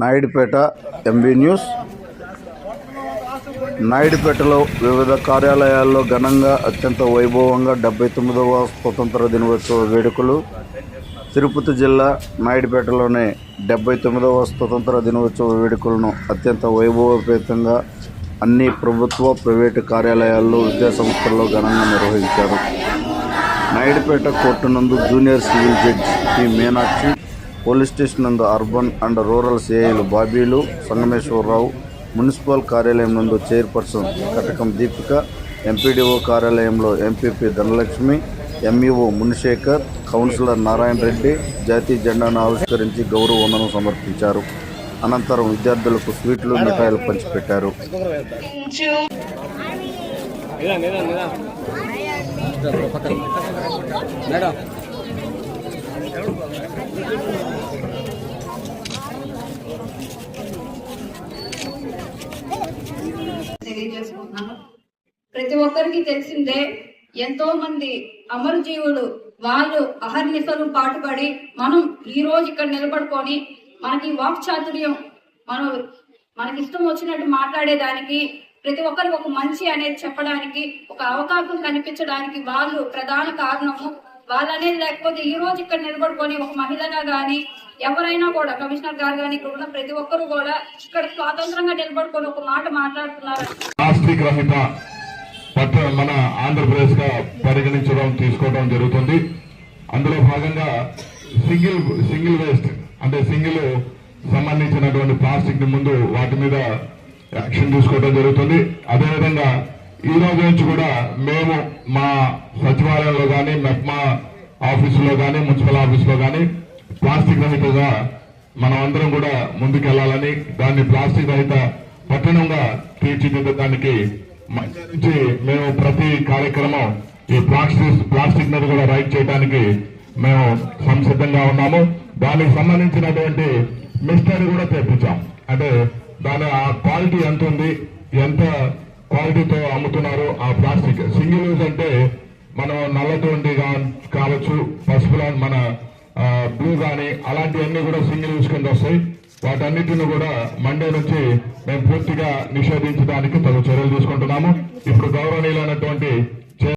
Naidupeta MB news. నాయుడుపేటలో వివిధ కార్యాలయాల్లో ఘనంగా అత్యంత వైభవంగా డెబ్బై తొమ్మిదవ స్వతంత్ర దినోత్సవ వేడుకలు. తిరుపతి జిల్లా నాయుడుపేటలోనే డెబ్బై తొమ్మిదవ స్వతంత్ర దినోత్సవ వేడుకలను అత్యంత వైభవపేతంగా అన్ని ప్రభుత్వ ప్రైవేటు కార్యాలయాల్లో విద్యాసంస్థల్లో ఘనంగా నిర్వహించారు. నాయుడుపేట కోర్టు నందు junior civil judge P Meenakshi police station నందు అర్బన్ అండ్ రూరల్ సిఐలు బాబీలు సంగమేశ్వరరావు మున్సిపల్ కార్యాలయం నందు చైర్పర్సన్ కటకం దీపిక ఎంపీడీఓ కార్యాలయంలో MPP Dhanalakshmi MEO Munishekar councillor Narayana Reddy జాతీయ జెండాను ఆవిష్కరించి గౌరవ వందనం సమర్పించారు. అనంతరం విద్యార్థులకు స్వీట్లు మిఠాయిలు పంచిపెట్టారు. మేడం. తెలియజేసుకుంటున్నాను ప్రతి ఒక్కరికి తెలిసిందే ఎంతో మంది అమరజీవులు వాళ్ళు అహర్నిశలు పాటుపడి మనం ఈ రోజు ఇక్కడ నిలబడుకొని మనకి వాక్ చాతుర్యం మనం మనకి ఇష్టం వచ్చినట్టు మాట్లాడేదానికి ప్రతి ఒక్కరికి ఒక మంచి అనేది చెప్పడానికి ఒక అవకాశం కనిపించడానికి వాళ్ళు ప్రధాన కారణము. వాళ్ళనేది లేకపోతే ఈ రోజు ఇక్కడ నిలబడుకొని ఒక మహిళగా గాని ఎవరైనా కూడా కమిషనర్ గారు కానీ ఇక్కడ ఉన్న ప్రతి ఒక్కరు కూడా ఇక్కడ స్వాతంత్రంగా నిలబడుకొని ఒక మాట మాట్లాడుతున్నారు. ప్లాస్టిక్ రహిత పట్ట మన ఆంధ్రప్రదేశ్గా పరిగణించడం తీసుకోవడం జరుగుతుంది. అందులో భాగంగా సింగిల్ సింగిల్ వేస్ట్ అంటే సింగిల్ సంబంధించినటువంటి ప్లాస్టిక్ని ముందు వాటి మీద యాక్షన్ తీసుకోవడం జరుగుతుంది. అదేవిధంగా ఈ రోజు నుంచి కూడా మేము మా సచివాలయంలో కానీ మెప్మా ఆఫీసులో కానీ మున్సిపల్ ఆఫీసులో కానీ ప్లాస్టిక్ రహితగా మనం అందరం కూడా ముందుకెళ్ళాలని దాన్ని ప్లాస్టిక్ రహిత పట్టణంగా తీర్చిదిద్దడానికి మధ్య నుంచి మేము ప్రతి కార్యక్రమం ఈ ప్లాస్టిక్ ప్లాస్టిక్ మీద కూడా రైట్ చేయడానికి మేము సంసిద్ధంగా ఉన్నాము. దానికి సంబంధించినటువంటి మిస్టరీ కూడా తెప్పించాం. అంటే దాని ఆ క్వాలిటీ ఎంత ఉంది ఎంత క్వాలిటీతో అమ్ముతున్నారు ఆ ప్లాస్టిక్. సింగిల్ యూజ్ అంటే మనం నల్లటువంటి కావచ్చు పసుపు మన బ్లూ కానీ అలాంటివన్నీ కూడా సింగిల్ యూజ్ కింద వస్తాయి. వాటన్నిటిని కూడా మండే నుంచి మేము పూర్తిగా నిషేధించడానికి తగు చర్యలు తీసుకుంటున్నాము. ఇప్పుడు గౌరవనీయులైనటువంటి